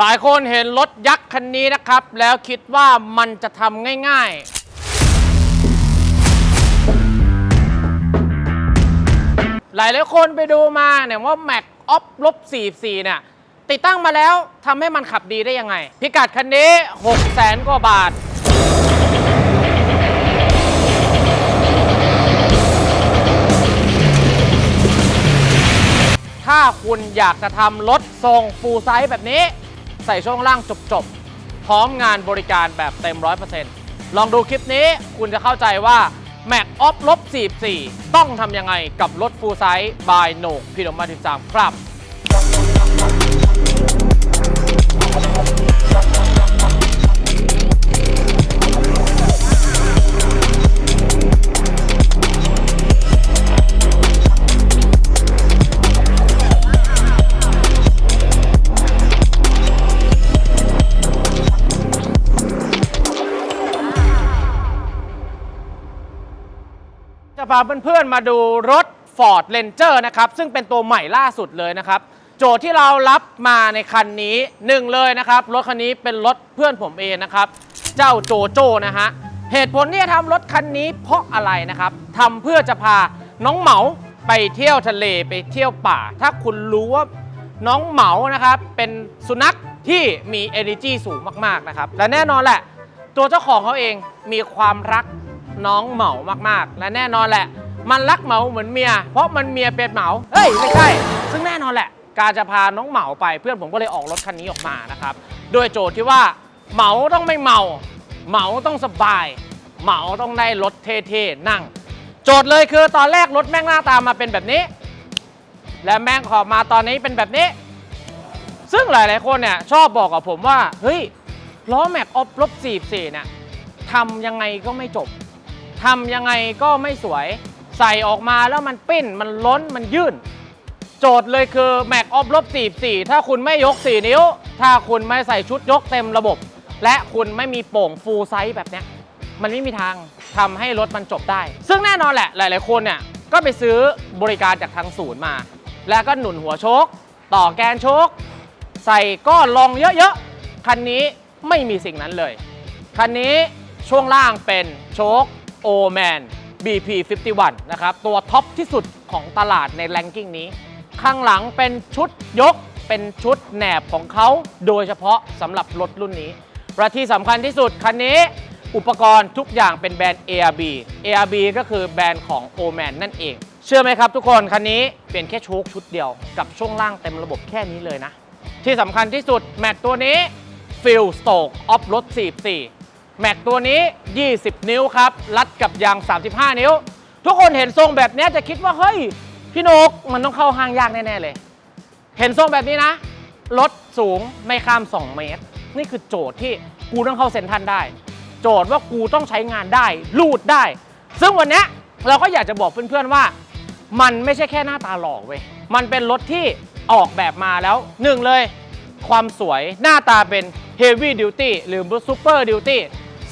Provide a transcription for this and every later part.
หลายคนเห็นรถยักษ์คันนี้นะครับ แล้วคิดว่ามันจะทำง่ายๆ หลายหลายคนไปดูมาเนี่ยว่า Mac ออฟลบ44เนี่ยติดตั้งมาแล้วทำให้มันขับดีได้ยังไง พิกัดคันนี้ 6 0แสนกว่าบาท ถ้าคุณอยากจะทำรถทรงฟูลไซส์แบบนี้ ใส่ช่วงล่างจบๆ พร้อมงานบริการแบบเต็ม 100%ลองดูคลิปนี้คุณจะเข้าใจว่า Mac o f ลบ44 ต้องทำยังไงกับรถฟูลไซส์ by โหนกพีดมา13 ครับ จะพาเพื่อนๆมาดูรถ Ford Ranger นะครับ ซึ่งเป็นตัวใหม่ล่าสุดเลยนะครับ โจทย์ที่เรารับมาในคันนี้หนึ่งเลยนะครับ รถคันนี้เป็นรถเพื่อนผมเองนะครับ เจ้าโจโจนะฮะ เหตุผลที่จะทำรถคันนี้เพราะอะไรนะครับทำเพื่อจะพาน้องเหมาไปเที่ยวทะเลไปเที่ยวป่า ถ้าคุณรู้ว่าน้องเหมานะครับ เป็นสุนัขที่มี energy สูงมากๆนะครับ และแน่นอนแหละ ตัวเจ้าของเขาเองมีความรัก น้องเหมามากๆ และแน่นอนแหละ มันรักเหมาเหมือนเมีย เพราะมันเมียเป็นเหมาเฮ้ยไม่ใช่ ซึ่งแน่นอนแหละ การจะพาน้องเหมาไปเพื่อนผมก็เลยออกรถคันนี้ออกมานะครับโดยโจทย์ที่ว่าเหมาต้องไม่เมา เหมาต้องสบาย เหมาต้องได้รถเท่ๆนั่ง โจทย์เลยคือตอนแรกรถแม่งหน้าตามาเป็นแบบนี้ และแม่งขอบมาตอนนี้เป็นแบบนี้ ซึ่งหลายๆคนเนี่ยชอบบอกกับผมว่าเฮ้ยล้อแม็กออฟลบ44เนี่ยทำยังไงก็ไม่จบ ทำยังไงก็ไม่สวย ใส่ออกมาแล้วมันปิ้น มันล้น มันยื่น โจทย์เลยคือแม็กออฟลบ44 ถ้าคุณไม่ยก 4 นิ้ว ถ้าคุณไม่ใส่ชุดยกเต็มระบบ และคุณไม่มีโป่งฟูลไซส์แบบเนี้ย มันไม่มีทางทำให้รถมันจบได้ ซึ่งแน่นอนแหละ หลาย ๆ คนเนี่ย ก็ไปซื้อบริการจากทางศูนย์มา แล้วก็หนุนหัวโชค ต่อแกนโชค ใส่ก้อนลองเยอะ ๆ คันนี้ไม่มีสิ่งนั้นเลย คันนี้ช่วงล่างเป็นโชค o m a n BP 51 นะครับ ตัวท็อปที่สุดของตลาดในแรงกิ้งนี้ ข้างหลังเป็นชุดยก เป็นชุดแหนบของเขา โดยเฉพาะสำหรับรถรุ่นนี้และที่สำคัญที่สุด คันนี้อุปกรณ์ทุกอย่างเป็นแบรนด์ ARB ARB ก็คือแบรนด์ของ o m a n นั่นเอง เชื่อไหมครับทุกคน คันนี้เปลี่ยนแค่โชคชุดเดียวกับช่วงล่างเต็มระบบแค่นี้เลยนะ ที่สำคัญที่สุดแม็กตัวนี้ฟิลสโตกออฟรถ44 แม็กตัวนี้ 20 นิ้วครับ รัดกับยาง 35 นิ้ว ทุกคนเห็นทรงแบบนี้จะคิดว่า เฮ้ย พี่นกมันต้องเข้าห้างยากแน่ ๆ เลย เห็นทรงแบบนี้นะ รถสูงไม่ข้าม 2 เมตร นี่คือโจทย์ที่กูต้องเข้าเซ็นทรันได้ โจทย์ว่ากูต้องใช้งานได้ลูดได้ ซึ่งวันนี้เราก็อยากจะบอกเพื่อนๆว่า มันไม่ใช่แค่หน้าตาหล่อเว้ย มันเป็นรถที่ออกแบบมาแล้วหนึ่งเลย ความสวยหน้าตาเป็น Heavy Duty หรือ Super Duty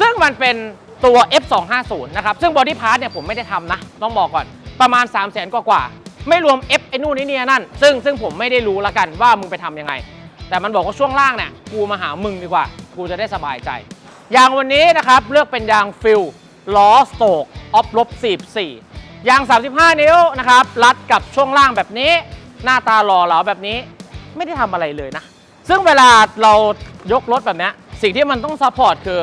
ซึ่งมันเป็นตัว F250 นะครับซึ่ง Body Part เนี่ยผมไม่ได้ทำนะ ต้องบอกก่อนประมาณ 3 0 0แสนกว่าๆไม่รวม F ไอ้นู่นไอ้นี่นั่น ซึ่งซึ่งผมไม่ได้รู้ละกันว่ามึงไปทำยังไง แต่มันบอกว่าช่วงล่างเนี่ยกูมาหามึงดีกว่า กูจะได้สบายใจยางวันนี้นะครับเลือกเป็นยางฟิลล้อสโตกออฟลบ44ยาง 35 นิ้วนะครับรัดกับช่วงล่างแบบนี้ หน้าตาหล่อเหลาแบบนี้ ไม่ได้ทำอะไรเลยนะ ซึ่งเวลาเรายกรถแบบนี้สิ่งที่มันต้องซัพพอร์ตคือ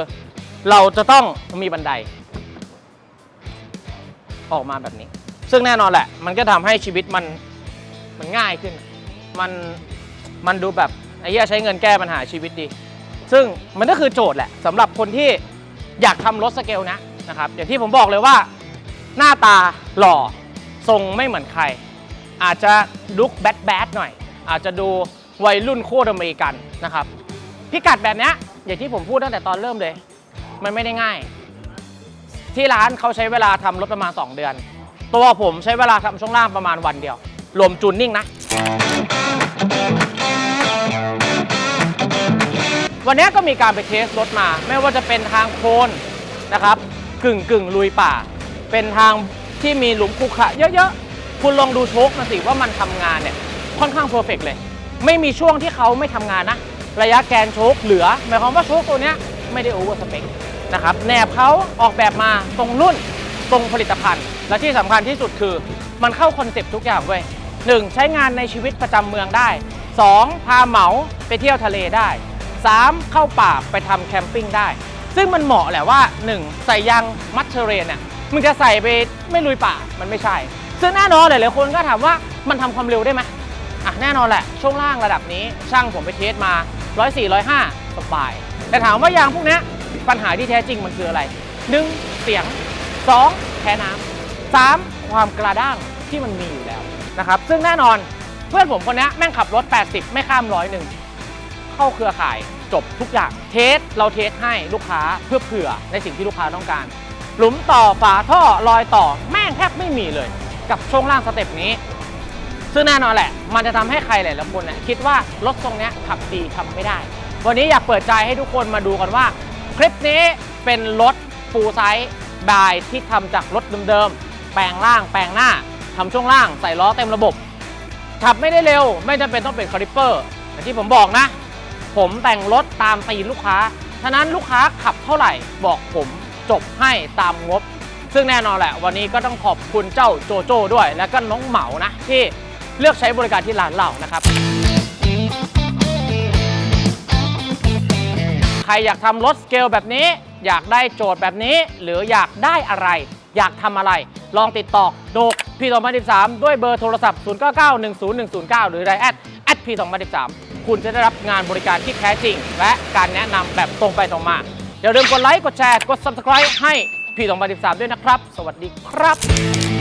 เราจะต้องมีบันได ออกมาแบบนี้ ซึ่งแน่นอนแหละ มันก็ทำให้ชีวิตมันมันง่ายขึ้น มันมันดูแบบไอ้เหี้ยใช้เงินแก้ปัญหาชีวิตดี ซึ่งมันก็คือโจทย์แหละสำหรับคนที่อยากทำรถสเกลนะนะครับ อย่างที่ผมบอกเลยว่า หน้าตาหล่อทรงไม่เหมือนใคร อาจจะลุกแบดแบดหน่อย อาจจะดูวัยรุ่นโคตรอเมริกันนะครับ พิกัดแบบนี้อย่างที่ผมพูดตั้งแต่ตอนเริ่มเลย มันไม่ได้ง่าย ที่ร้านเขาใช้เวลาทำรถประมาณ 2 เดือน ตัวผมใช้เวลาทำช่วงล่างประมาณวันเดียว รวมจูนนิ่งนะ วันนี้ก็มีการไปเทสรถมา ไม่ว่าจะเป็นทางโคลนนะครับ กึ่งกึ่งลุยป่า เป็นทางที่มีหลุมขรุขระเยอะๆ คุณลองดูโชคนะสิว่ามันทำงานเนี่ย ค่อนข้างเพอร์เฟกเลย ไม่มีช่วงที่เขาไม่ทำงานนะ ระยะแกนโชคเหลือ หมายความว่าโชคตัวเนี้ยไม่ได้โอเวอร์สเปค นะครับแนบเขาออกแบบมาตรงรุ่นตรงผลิตภัณฑ์ และที่สำคัญที่สุดคือ มันเข้าคอนเซ็ปต์ทุกอย่างเว้ยหนึ่งใช้งานในชีวิตประจำเมืองได้ 2. พาเหมาไปเที่ยวทะเลได้ 3. เข้าป่าไปทำแคมปิ้งได้ ซึ่งมันเหมาะแหละว่า 1. ใส่ยางมัดเทเรนเนี่ยมึงจะใส่ไปไม่ลุยป่ามันไม่ใช่ ซึ่งแน่นอนหลายๆคนก็ถามว่ามันทำความเร็วได้ไหมอะแน่นอนแหละ ช่วงล่างระดับนี้ช่างผมไปเทสมา 104 105 สบาย แต่ถามว่ายางพวกนี้ ปัญหาที่แท้จริงมันคืออะไร 1. เสียง 2. แพ้น้ำ 3. ความกระด้างที่มันมีอยู่แล้วนะครับ ซึ่งแน่นอนเพื่อนผมคนนี้แม่งขับรถ 80 ไม่ข้ามร้อยหนึ่งเข้าเครือข่ายจบทุกอย่าง เทสเราเทสให้ลูกค้าเพื่อเผื่อในสิ่งที่ลูกค้าต้องการ หลุมต่อฝาท่อรอยต่อแม่งแทบไม่มีเลย กับช่วงล่างสเต็ปนี้ ซึ่งแน่นอนแหละ มันจะทำให้ใครหลายๆคนเนี่ยคิดว่ารถทรงนี้ขับดีทำไม่ได้ วันนี้อยากเปิดใจให้ทุกคนมาดูกันว่า ลิปนี้เป็นรถฟูลไซส์บายที่ทำจากรถเดิมๆ แปลงล่างแปลงหน้าทำช่วงล่างใส่ล้อเต็มระบบ ขับไม่ได้เร็ว ไม่จำเป็นต้องเป็นคาลิปเปอร์อย่างที่ผมบอกนะ ผมแต่งรถตามตีนลูกค้า ฉะนั้นลูกค้าขับเท่าไหร่บอกผมจบให้ตามงบ ซึ่งแน่นอนแหละ วันนี้ก็ต้องขอบคุณเจ้าโจโจ้ด้วย และก็น้องเหมานะที่เลือกใช้บริการที่ร้านเรานะครับ รอยากทำรถสเกลแบบนี้ อยากได้โจทย์แบบนี้ หรืออยากได้อะไร อยากทำอะไร ลองติดต่อโดกพี2013 ด้วยเบอร์โทรศัพท์ 09910109 หรือไลน์แอดแอดพี2013 คุณจะได้รับงานบริการที่แท้จริง และการแนะนำแบบตรงไปตรงมา อย่าลืมกดไลค์ กดแชร์ กด subscribe ให้พี2013 ด้วยนะครับ สวัสดีครับ